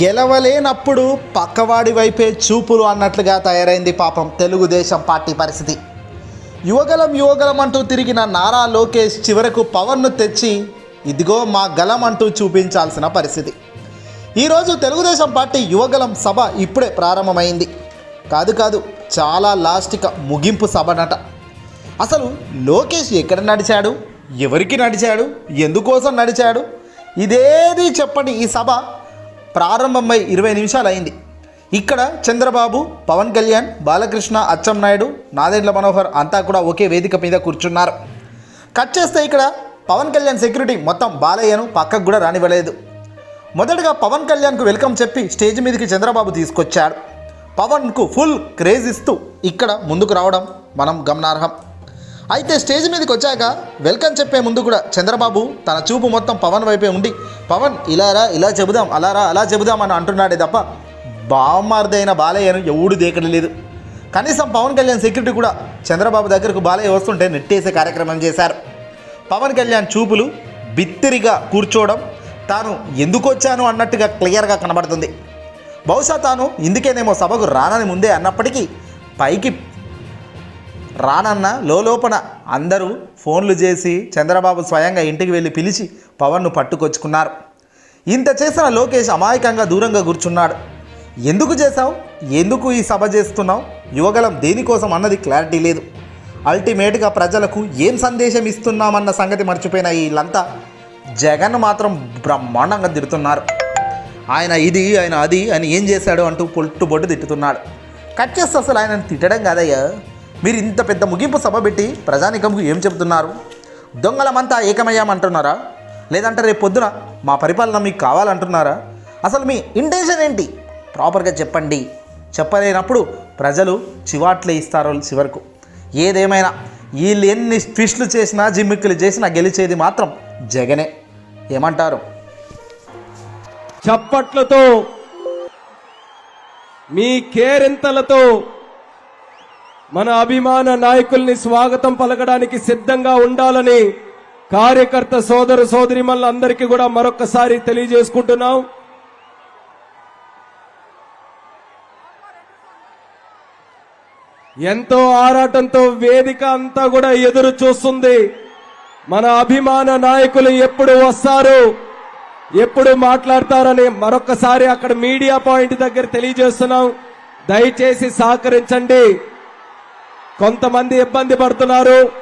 గెలవలేనప్పుడు పక్కవాడి వైపే చూపులు అన్నట్లుగా తయారైంది పాపం తెలుగుదేశం పార్టీ పరిస్థితి. యువగలం యువగలం అంటూ తిరిగిన నారా లోకేష్ చివరకు పవన్ను తెచ్చి ఇదిగో మా గలం అంటూ చూపించాల్సిన పరిస్థితి. ఈరోజు తెలుగుదేశం పార్టీ యువగలం సభ ఇప్పుడే ప్రారంభమైంది. కాదు కాదు చాలా లాస్టిక ముగింపు సభనట. అసలు లోకేష్ ఎక్కడ నడిచాడు? ఎవరికి నడిచాడు? ఎందుకోసం నడిచాడు? ఇదేది చెప్పని ఈ సభ? ప్రారంభమై ఇరవై నిమిషాలు అయింది ఇక్కడ చంద్రబాబు పవన్ కళ్యాణ్ బాలకృష్ణ అచ్చెన్నాయుడు నాదెండ్ల మనోహర్ అంతా కూడా ఒకే వేదిక మీద కూర్చున్నారు. కట్ చేస్తే ఇక్కడ పవన్ కళ్యాణ్ సెక్యూరిటీ మొత్తం బాలయ్యను పక్కకు కూడా రానివ్వలేదు. మొదటగా పవన్ కళ్యాణ్కు వెల్కమ్ చెప్పి స్టేజ్ మీదకి చంద్రబాబు తీసుకొచ్చాడు. పవన్కు ఫుల్ క్రేజ్ ఇస్తూ ఇక్కడ ముందుకు రావడం మనం గమనార్హం. అయితే స్టేజ్ మీదకి వచ్చాక వెల్కమ్ చెప్పే ముందు కూడా చంద్రబాబు తన చూపు మొత్తం పవన్ వైపే ఉండి పవన్ ఇలా రా ఇలా చెబుదాం అలా రా అలా చెబుదాం అని అంటున్నాడే తప్ప బావమార్దైన బాలయ్యను ఎవడు దేకడలేదు. కనీసం పవన్ కళ్యాణ్ సెక్యూరిటీ కూడా చంద్రబాబు దగ్గరకు బాలయ్య వస్తుంటే నెట్టేసే కార్యక్రమం చేశారు. పవన్ కళ్యాణ్ చూపులు బిత్తిరిగా కూర్చోవడం తాను ఎందుకు వచ్చాను అన్నట్టుగా క్లియర్గా కనబడుతుంది. బహుశా తాను ఇందుకేనేమో సభకు రానని ముందే అన్నప్పటికీ పైకి రానన్న లోపల అందరూ ఫోన్లు చేసి చంద్రబాబు స్వయంగా ఇంటికి వెళ్ళి పిలిచి పవన్ను పట్టుకొచ్చుకున్నారు. ఇంత చేసిన లోకేష్ అమాయకంగా దూరంగా కూర్చున్నాడు. ఎందుకు చేశావు? ఎందుకు ఈ సభ చేస్తున్నావు? యువగలం దేనికోసం అన్నది క్లారిటీ లేదు. అల్టిమేట్గా ప్రజలకు ఏం సందేశం ఇస్తున్నామన్న సంగతి మర్చిపోయిన వీళ్ళంతా జగన్ మాత్రం బ్రహ్మాండంగా తిడుతున్నారు. ఆయన ఇది ఆయన అది అని ఏం చేశాడు అంటూ పొట్టు బొట్టు తిట్టుతున్నాడు. కట్ చేస్తే అసలు ఆయన తిట్టడం కాదయ్యా. మీరు ఇంత పెద్ద ముగింపు సభ పెట్టి ప్రజానికంకు ఏం చెబుతున్నారు దొంగలమంతా ఏకమయ్యామంటున్నారా? లేదంటే రేపు పొద్దున మా పరిపాలన మీకు కావాలంటున్నారా? అసలు మీ ఇంటెన్షన్ ఏంటి? ప్రాపర్గా చెప్పండి. చెప్పలేనప్పుడు ప్రజలు చివాట్లే ఇస్తారు చివరకు. ఏదేమైనా వీళ్ళు ఎన్ని ట్విస్టులు చేసినా జిమ్మిక్కులు చేసినా గెలిచేది మాత్రం జగనే. ఏమంటారు? చప్పట్లతో మీ కేరింతలతో మన అభిమాన నాయకుల్ని స్వాగతం పలకడానికి సిద్ధంగా ఉండాలని కార్యకర్త సోదరు సోదరిమల్లందరికీ కూడా మరొకసారి తెలియజేసుకుంటున్నాం. ఎంతో ఆరాటంతో వేదిక అంతా కూడా ఎదురు చూస్తుంది. మన అభిమాన నాయకులు ఎప్పుడు వస్తారు ఎప్పుడు మాట్లాడతారని మరొకసారి అక్కడ మీడియా పాయింట్ దగ్గర తెలియజేస్తున్నాం. దయచేసి సహకరించండి. కొంతమంది ఇబ్బంది పడుతున్నారు.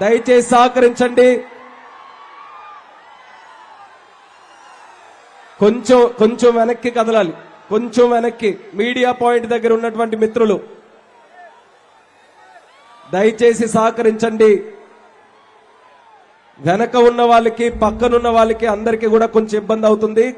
దయచేసి సహకరించండి. కొంచెం కొంచెం వెనక్కి కదలాలి. కొంచెం వెనక్కి. మీడియా పాయింట్ దగ్గర ఉన్నటువంటి మిత్రులు దయచేసి సహకరించండి. వెనక ఉన్న వాళ్ళకి పక్కనున్న వాళ్ళకి అందరికీ కూడా కొంచెం ఇబ్బంది అవుతుంది.